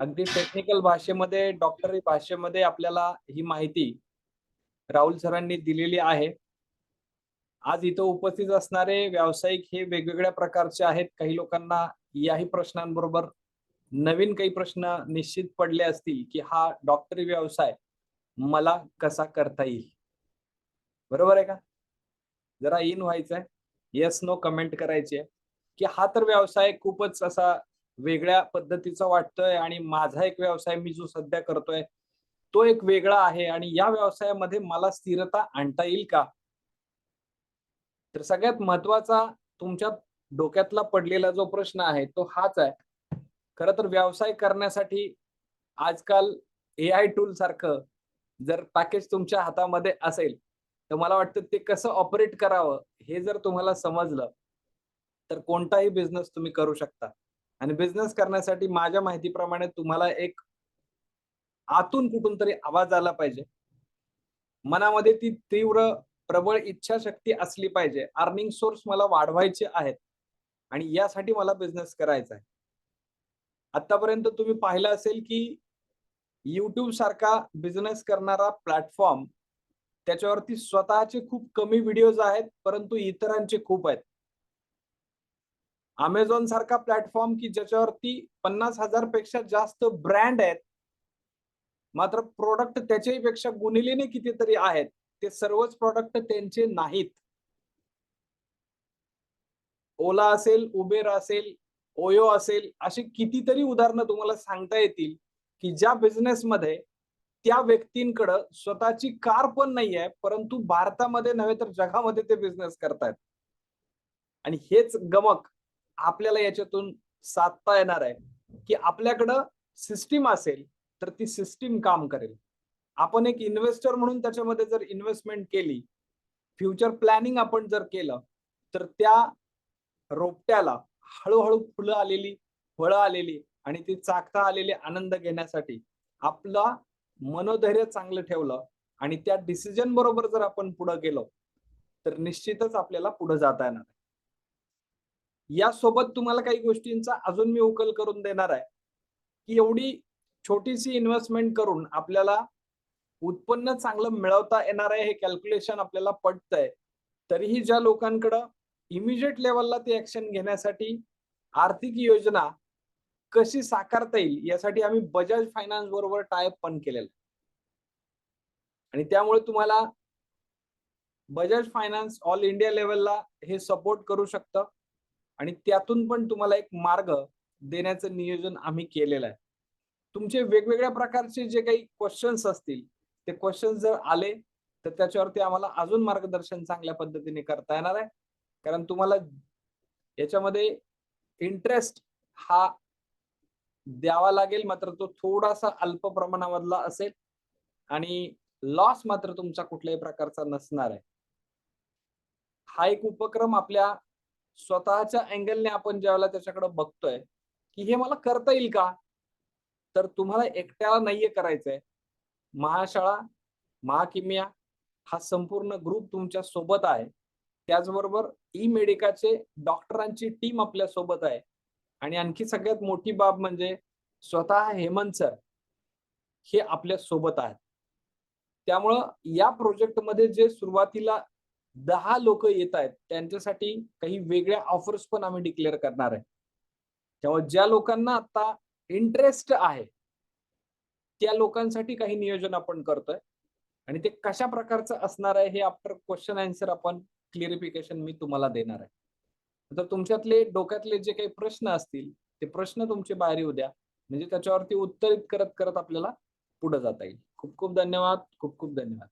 अगदी टेक्निकल भाषेमध्ये डॉक्टरी भाषेमध्ये आपल्याला ही माहिती राहुल सरांनी दिलेली आहे. आज इथं उपस्थित असणारे व्यावसायिक हे वेगवेगळ्या प्रकारचे आहेत. काही लोकांना याही प्रश्नांबरोबर नवीन काही प्रश्न निश्चित पडले असतील की हा डॉक्टरी व्यवसाय मला कसा करता येईल? बरोबर आहे का? जरा इन व्हायचंय. येस नो कमेंट करायची. आहे की हा तर व्यवसाय खूपच असा वेगळ्या पद्धतीचा वाटतोय आणि माझा एक व्यवसाय मी जो सध्या करतोय तो एक वेगळा आहे आणि या व्यवसायामध्ये मला स्थिरता आणता येईल का? तर सगळ्यात महत्त्वाचा तुमच्या डोक्यातला पडलेला जो प्रश्न आहे तो हाच आहे. खर तर व्यवसाय करण्यासाठी आजकाल ए आय टूल सारखं जर पॅकेज तुमच्या हातामध्ये असेल तर मला वाटतं ते कसं ऑपरेट करावं हे जर तुम्हाला समजलं तर कोणताही बिझनेस तुम्ही करू शकता. आणि बिझनेस करण्यासाठी माझ्या माहितीप्रमाणे तुम्हाला एक आतून कुठून तरी आवाज आला पाहिजे. मनामध्ये ती तीव्र प्रबळ इच्छाशक्ती असली पाहिजे. अर्निंग सोर्स मला वाढवायचे आहेत. आणि यासाठी मला बिझनेस करायचा आहे. आतापर्यंत तुम्ही पाहिलं असेल की युट्यूब सारखा बिझनेस करणारा प्लॅटफॉर्म त्याच्यावरती स्वतःचे खूप कमी व्हिडिओज आहेत परंतु इतरांचे खूप आहेत. अमेझॉन सारखा प्लॅटफॉर्म की ज्याच्यावरती पन्नास हजारपेक्षा जास्त ब्रँड आहेत. मात्र प्रोडक्ट त्याच्याही पेक्षा गुणिलेने कितीतरी आहेत. ते सर्वच प्रोडक्ट त्यांचे नाहीत. ओला असेल उबेर असेल ओयो असेल अशी कितीतरी उदाहरणं तुम्हाला सांगता येतील की ज्या बिझनेसमध्ये त्या व्यक्तींकडं स्वतःची कार पण नाही आहे परंतु भारतामध्ये नव्हे तर जगामध्ये ते बिझनेस करतायत. आणि हेच गमक आपल्याला याच्यातून साधता येणार आहे की आपल्याकडं सिस्टीम असेल तर ती सिस्टीम काम करेल. आपण एक इन्व्हेस्टर म्हणून त्याच्यामध्ये जर इन्व्हेस्टमेंट केली फ्युचर प्लॅनिंग आपण जर केलं तर त्या रोपट्याला हळूहळू फुलं आलेली फळं आलेली आणि ती चाकता आलेली आनंद घेण्यासाठी आपला मनोधैर्य चांगलं ठेवलं आणि त्या डिसिजन बरोबर जर आपण पुढे गेलो तर निश्चितच आपल्याला पुढे जाता येणार आहे. यासोबत तुम्हाला काही गोष्टींचा अजून मी उकल करून देणार आहे. की एवढी छोटीशी इन्व्हेस्टमेंट करून आपल्याला उत्पन्न चांगलं मिळवता येणार आहे हे कॅल्क्युलेशन आपल्याला पटतंय. तरीही ज्या लोकांकडं इमिजिएट लेवलला ते ऍक्शन घेण्यासाठी आर्थिक योजना कशी साकारता येईल यासाठी आम्ही बजाज फायनान्स बरोबर टायअप पण केलेलं आणि त्यामुळे तुम्हाला बजाज फायनान्स ऑल इंडिया लेवलला हे सपोर्ट करू शकतं. आणि त्यातून पण तुम्हाला एक मार्ग देण्याचं नियोजन आम्ही केलेलं आहे. तुमचे वेगवेगळ्या प्रकारचे जे काही क्वेश्चन्स असतील ते क्वेश्चन्स जर आले तर त्याच्यावरती आम्हाला अजून मार्गदर्शन चांगल्या पद्धतीने करता येणार आहे. कारण तुम्हाला याच्यामध्ये इंटरेस्ट हा द्यावा लागेल मात्र तो थोडासा अल्प प्रमाणामधला असेल आणि लॉस मात्र तुमचा कुठल्याही प्रकारचा नसणार आहे. हा एक उपक्रम आपल्या स्वतःच्या अँगलने आपण ज्यावेळेला त्याच्याकडे बघतोय की हे मला करता येईल का? तर तुम्हाला एकट्याला नाहीये करायचंय. महाशाळा महाकिमिया हा संपूर्ण ग्रुप तुमच्यासोबत आहे. त्याचबरोबर ई मेडिकाचे डॉक्टरांची टीम आपल्यासोबत आहे. आणि आणखी सगळ्यात मोठी बाब म्हणजे स्वतः हेमंत सर हे आपल्यासोबत आहेत. त्यामुळं या प्रोजेक्टमध्ये जे सुरुवातीला दहा लोक येत आहेत त्यांच्यासाठी काही वेगळ्या ऑफर्स पण आम्ही डिक्लेअर करणार आहे. त्यामुळे ज्या लोकांना आता इंटरेस्ट आहे त्या लोकांसाठी काही नियोजन आपण करतोय. आणि ते कशा प्रकारचं असणार आहे हे आफ्टर क्वेश्चन आन्सर आपण क्लिअरिफिकेशन मी तुम्हाला देणार आहे. तर तुमच्यातले डोक्यातले जे काही प्रश्न असतील ते प्रश्न तुमचे बाहेर येऊ द्या. म्हणजे त्याच्यावरती उत्तरित करत करत आपल्याला पुढे जाता येईल. खूप खूप धन्यवाद खूप खूप धन्यवाद.